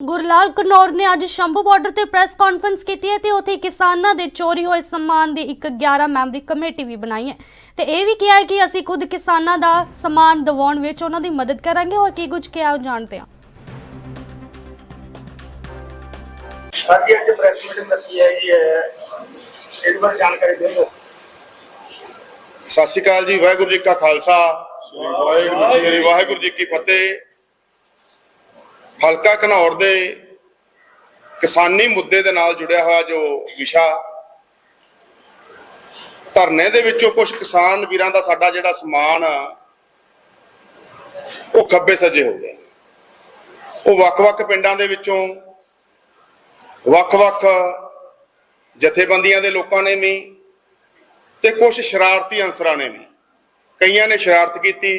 ਗੁਰਲਾਲ ਕਨੌਰ ਨੇ ਅੱਜ ਸ਼ੰਭੂ ਬਾਰਡਰ ਤੇ ਪ੍ਰੈਸ ਕਾਨਫਰੰਸ ਕੀਤੀ ਹੈ ਤੇ ਉੱਥੇ ਕਿਸਾਨਾਂ ਦੇ ਚੋਰੀ ਹੋਏ ਸਮਾਨ ਦੀ ਇੱਕ 11 ਮੈਂਬਰੀ ਕਮੇਟੀ ਵੀ ਬਣਾਈ ਹੈ। ਤੇ ਇਹ ਵੀ ਕਿਹਾ ਹੈ ਕਿ ਅਸੀਂ ਖੁਦ ਕਿਸਾਨਾਂ ਦਾ ਸਮਾਨ ਦਿਵਾਉਣ ਵਿੱਚ ਉਹਨਾਂ ਦੀ ਮਦਦ ਕਰਾਂਗੇ। ਹੋਰ ਕੀ ਕੁਝ ਕਿਹਾ ਉਹ ਜਾਣਦੇ ਹਾਂ। ਹਾਂਜੀ ਅੱਜ ਪ੍ਰੈਸ ਮੀਟਿੰਗ ਰੱਖੀ ਹੈ ਜੀ ਇਹ ਇਹਦੇ ਬਾਰੇ ਜਾਣਕਾਰੀ ਦੇ ਦਿਓ। ਸਤਿ ਸ਼੍ਰੀ ਅਕਾਲ ਜੀ ਵਾਹਿਗੁਰੂ ਜੀ ਕਾ ਖਾਲਸਾ ਸ੍ਰੀ ਵਾਹਿਗੁਰੂ ਜੀ ਕੀ ਫਤਿਹ। ਹਲਕਾ ਘਨੌਰ ਦੇ ਕਿਸਾਨੀ ਮੁੱਦੇ ਦੇ ਨਾਲ ਜੁੜਿਆ ਹੋਇਆ ਜੋ ਵਿਸ਼ਾ ਧਰਨੇ ਦੇ ਵਿੱਚੋਂ ਕੁਝ ਕਿਸਾਨ ਵੀਰਾਂ ਦਾ ਸਾਡਾ ਜਿਹੜਾ ਸਮਾਨ ਆ, ਉਹ ਖੱਬੇ ਸੱਜੇ ਹੋ ਗਿਆ। ਉਹ ਵੱਖ-ਵੱਖ ਪਿੰਡਾਂ ਦੇ ਵਿੱਚੋਂ ਵੱਖ-ਵੱਖ ਜਥੇਬੰਦੀਆਂ ਦੇ ਲੋਕਾਂ ਨੇ ਵੀ ਤੇ ਕੁਝ ਸ਼ਰਾਰਤੀ ਅਨਸਰਾਂ ਨੇ ਵੀ। ਕਈਆਂ ਨੇ ਸ਼ਰਾਰਤ ਕੀਤੀ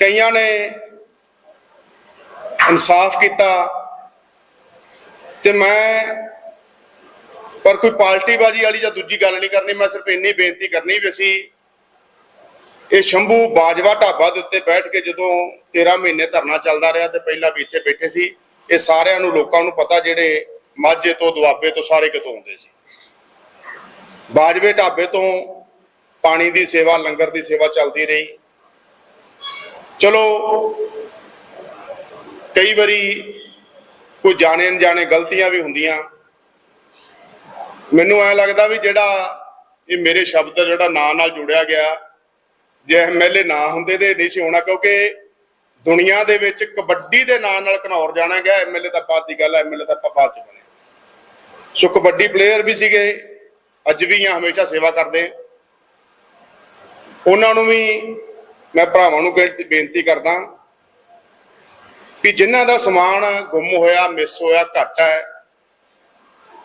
ਕਈਆਂ ਨੇ ਇਨਸਾਫ ਕੀਤਾ ਤੇ ਮੈਂ ਪਰ ਕੋਈ ਪਾਰਟੀਬਾਜ਼ੀ ਵਾਲੀ ਜਾਂ ਦੂਜੀ ਗੱਲ ਨਹੀਂ ਕਰਨੀ, ਮੈਂ ਸਿਰਫ ਇੰਨੀ ਬੇਨਤੀ ਕਰਨੀ ਵੀ ਅਸੀਂ ਇਹ ਸ਼ੰਭੂ ਬਾਜਵਾ ਢਾਬਾ ਦੇ ਉੱਤੇ ਬੈਠ ਕੇ ਜਦੋਂ 13 ਮਹੀਨੇ ਧਰਨਾ ਚੱਲਦਾ ਰਿਹਾ ਤੇ ਪਹਿਲਾਂ ਵੀ ਇੱਥੇ ਬੈਠੇ ਸੀ, ਇਹ ਸਾਰਿਆਂ ਨੂੰ, ਲੋਕਾਂ ਨੂੰ ਪਤਾ ਜਿਹੜੇ ਮਾਝੇ ਤੋਂ, ਦੁਆਬੇ ਤੋਂ ਸਾਰੇ ਕਿਤੋਂ ਆਉਂਦੇ ਸੀ। ਬਾਜਵੇ ਢਾਬੇ ਤੋਂ ਪਾਣੀ ਦੀ ਸੇਵਾ, ਲੰਗਰ ਦੀ ਸੇਵਾ ਚੱਲਦੀ ਰਹੀ। ਚਲੋ ਕਈ ਵਾਰੀ ਕੋਈ ਜਾਣੇ ਅਣਜਾਣੇ ਗਲਤੀਆਂ ਵੀ ਹੁੰਦੀਆਂ। ਮੈਨੂੰ ਐ ਲੱਗਦਾ ਵੀ ਜਿਹੜਾ ਇਹ ਮੇਰੇ ਸ਼ਬਦ ਜਿਹੜਾ ਨਾਂ ਨਾਲ ਜੁੜਿਆ ਗਿਆ, ਜੇ ਐਮਐਲਏ ਨਾ ਹੁੰਦੇ ਤੇ ਨਹੀਂ ਸੀ ਹੋਣਾ, ਕਿਉਂਕਿ ਦੁਨੀਆ ਦੇ ਵਿੱਚ ਕਬੱਡੀ ਦੇ ਨਾਂ ਨਾਲ ਘਨੌਰ ਜਾਣਾ ਗਿਆ ਐਮਐਲਏ ਦਾ ਬਾਅਦ ਦੀ ਗੱਲ ਹੈ ਐਮਐਲਏ ਦਾ ਆਪਾਂ ਬਾਅਦ ਚ ਬਣਿਆ ਸੋ ਕਬੱਡੀ ਪਲੇਅਰ ਵੀ ਸੀਗੇ, ਅੱਜ ਵੀ ਆ ਹਮੇਸ਼ਾ ਸੇਵਾ ਕਰਦੇ ਉਹਨਾਂ ਨੂੰ ਵੀ ਮੈਂ ਭਰਾਵਾਂ ਨੂੰ ਬੇਨਤੀ ਬੇਨਤੀ ਕਰਦਾ ਕਿ ਜਿਨ੍ਹਾਂ ਦਾ ਸਮਾਨ ਗੁੰਮ ਹੋਇਆ, ਮਿਸ ਹੋਇਆ, ਘੱਟ ਹੈ,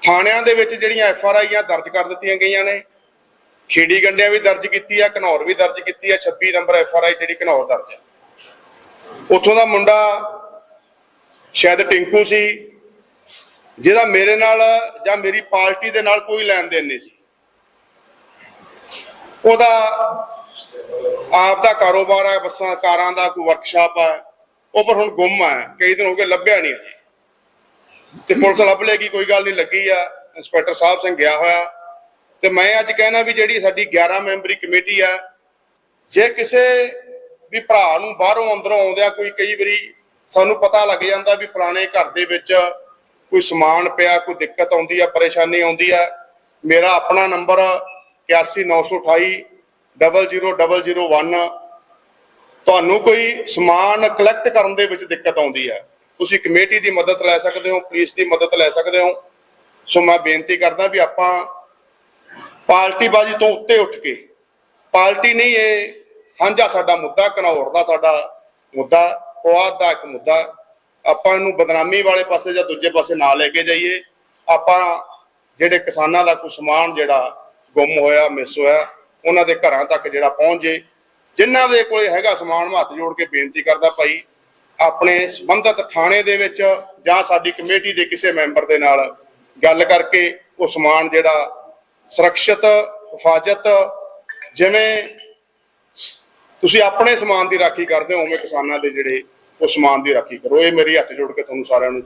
ਥਾਣਿਆਂ ਦੇ ਵਿੱਚ ਜਿਹੜੀਆਂ ਐਫ ਆਰ ਆਈਆਂ ਦਰਜ ਕਰ ਦਿੱਤੀਆਂ ਗਈਆਂ ਨੇ, ਖੇੜੀ ਗੰਡਿਆਂ ਵੀ ਦਰਜ ਕੀਤੀ ਆ, ਘਨੌਰ ਵੀ ਦਰਜ ਕੀਤੀ ਆ 26 ਨੰਬਰ ਐਫ ਆਰ ਆਈ ਜਿਹੜੀ ਘਨੌਰ ਦਰਜ ਹੈ ਉੱਥੋਂ ਦਾ ਮੁੰਡਾ ਸ਼ਾਇਦ ਟਿੰਕੂ ਸੀ, ਜਿਹਦਾ ਮੇਰੇ ਨਾਲ ਜਾਂ ਮੇਰੀ ਪਾਰਟੀ ਦੇ ਨਾਲ ਕੋਈ ਲੈਣ ਦੇਣ ਨਹੀਂ ਸੀ। ਉਹਦਾ ਆਪ ਦਾ ਕਾਰੋਬਾਰ ਹੈ ਬੱਸਾਂ, ਕਾਰਾਂ ਦਾ, ਕੋਈ ਵਰਕਸ਼ਾਪ ਹੈ ਉਹ ਪਰ ਹੁਣ ਗੁੰਮ ਹੈ ਕਈ ਦਿਨ ਹੋ ਗਏ ਲੱਭਿਆ ਨਹੀਂ। ਅਜੇ ਤੇ ਪੁਲਿਸ ਲੱਭ ਲੇਗੀ, ਕੋਈ ਗੱਲ ਨਹੀਂ, ਲੱਗੀ ਆ। ਇੰਸਪੈਕਟਰ ਸਾਹਿਬ ਸਿੰਘ ਗਿਆ ਹੋਇਆ। ਤੇ ਮੈਂ ਅੱਜ ਕਹਿਣਾ ਵੀ ਜਿਹੜੀ ਸਾਡੀ 11 ਮੈਂਬਰੀ ਕਮੇਟੀ ਆ, ਜੇ ਕਿਸੇ ਵੀ ਭਰਾ ਨੂੰ ਬਾਹਰੋਂ ਅੰਦਰੋਂ ਆਉਂਦਿਆਂ ਕੋਈ ਕਈ ਵਾਰੀ ਸਾਨੂੰ ਪਤਾ ਲੱਗ ਜਾਂਦਾ ਵੀ ਪੁਰਾਣੇ ਘਰ ਦੇ ਵਿੱਚ ਕੋਈ ਸਮਾਨ ਪਿਆ, ਕੋਈ ਦਿੱਕਤ ਆਉਂਦੀ ਆ, ਪਰੇਸ਼ਾਨੀ ਆਉਂਦੀ ਆ। ਮੇਰਾ ਆਪਣਾ ਨੰਬਰ 81928 00001 ਤੁਹਾਨੂੰ ਕੋਈ ਸਮਾਨ ਕਲੈਕਟ ਕਰਨ ਦੇ ਵਿੱਚ ਦਿੱਕਤ ਆਉਂਦੀ ਹੈ। ਤੁਸੀਂ ਕਮੇਟੀ ਦੀ ਮਦਦ ਲੈ ਸਕਦੇ ਹੋ, ਪੁਲਿਸ ਦੀ ਮਦਦ ਲੈ ਸਕਦੇ ਹੋ। ਸੋ ਮੈਂ ਬੇਨਤੀ ਕਰਦਾ ਵੀ ਆਪਾਂ ਪਾਰਟੀਬਾਜ਼ੀ ਤੋਂ ਉੱਤੇ ਉੱਠ ਕੇ, ਪਾਰਟੀ ਨਹੀਂ, ਇਹ ਸਾਂਝਾ ਸਾਡਾ ਮੁੱਦਾ, ਘਨੌਰ ਦਾ ਸਾਡਾ ਮੁੱਦਾ, ਪੁਆਧ ਦਾ ਇੱਕ ਮੁੱਦਾ। ਆਪਾਂ ਇਹਨੂੰ ਬਦਨਾਮੀ ਵਾਲੇ ਪਾਸੇ ਜਾਂ ਦੂਜੇ ਪਾਸੇ ਨਾ ਲੈ ਕੇ ਜਾਈਏ। ਆਪਾਂ ਜਿਹੜੇ ਕਿਸਾਨਾਂ ਦਾ ਕੋਈ ਸਮਾਨ ਜਿਹੜਾ ਗੁੰਮ ਹੋਇਆ, ਮਿਸ ਹੋਇਆ, ਉਹਨਾਂ ਦੇ ਘਰਾਂ ਤੱਕ ਜਿਹੜਾ ਪਹੁੰਚ ਜੇ ਜਿਨ੍ਹਾਂ ਦੇ ਕੋਲੇ ਹੈਗਾ ਸਮਾਨ, ਮੈਂ ਹੱਥ ਜੋੜ ਕੇ ਬੇਨਤੀ ਕਰਦਾ ਭਾਈ, ਆਪਣੇ ਸੰਬੰਧਤ ਥਾਣੇ ਦੇ ਵਿੱਚ ਜਾਂ ਸਾਡੀ ਕਮੇਟੀ ਦੇ ਕਿਸੇ ਮੈਂਬਰ ਦੇ ਨਾਲ ਗੱਲ ਕਰਕੇ ਉਹ ਸਮਾਨ ਜਿਹੜਾ ਸੁਰੱਖਿਅਤ, ਹਿਫਾਜ਼ਤ, ਜਿਵੇਂ ਤੁਸੀਂ ਆਪਣੇ ਸਮਾਨ ਦੀ ਰਾਖੀ ਕਰਦੇ ਹੋ, ਉਵੇਂ ਕਿਸਾਨਾਂ ਦੇ ਜਿਹੜੇ ਉਹ ਸਮਾਨ ਦੀ ਰਾਖੀ ਕਰੋ। ਇਹ ਮੇਰੀ ਹੱਥ ਜੋੜ ਕੇ ਤੁਹਾਨੂੰ ਸਾਰਿਆਂ ਨੂੰ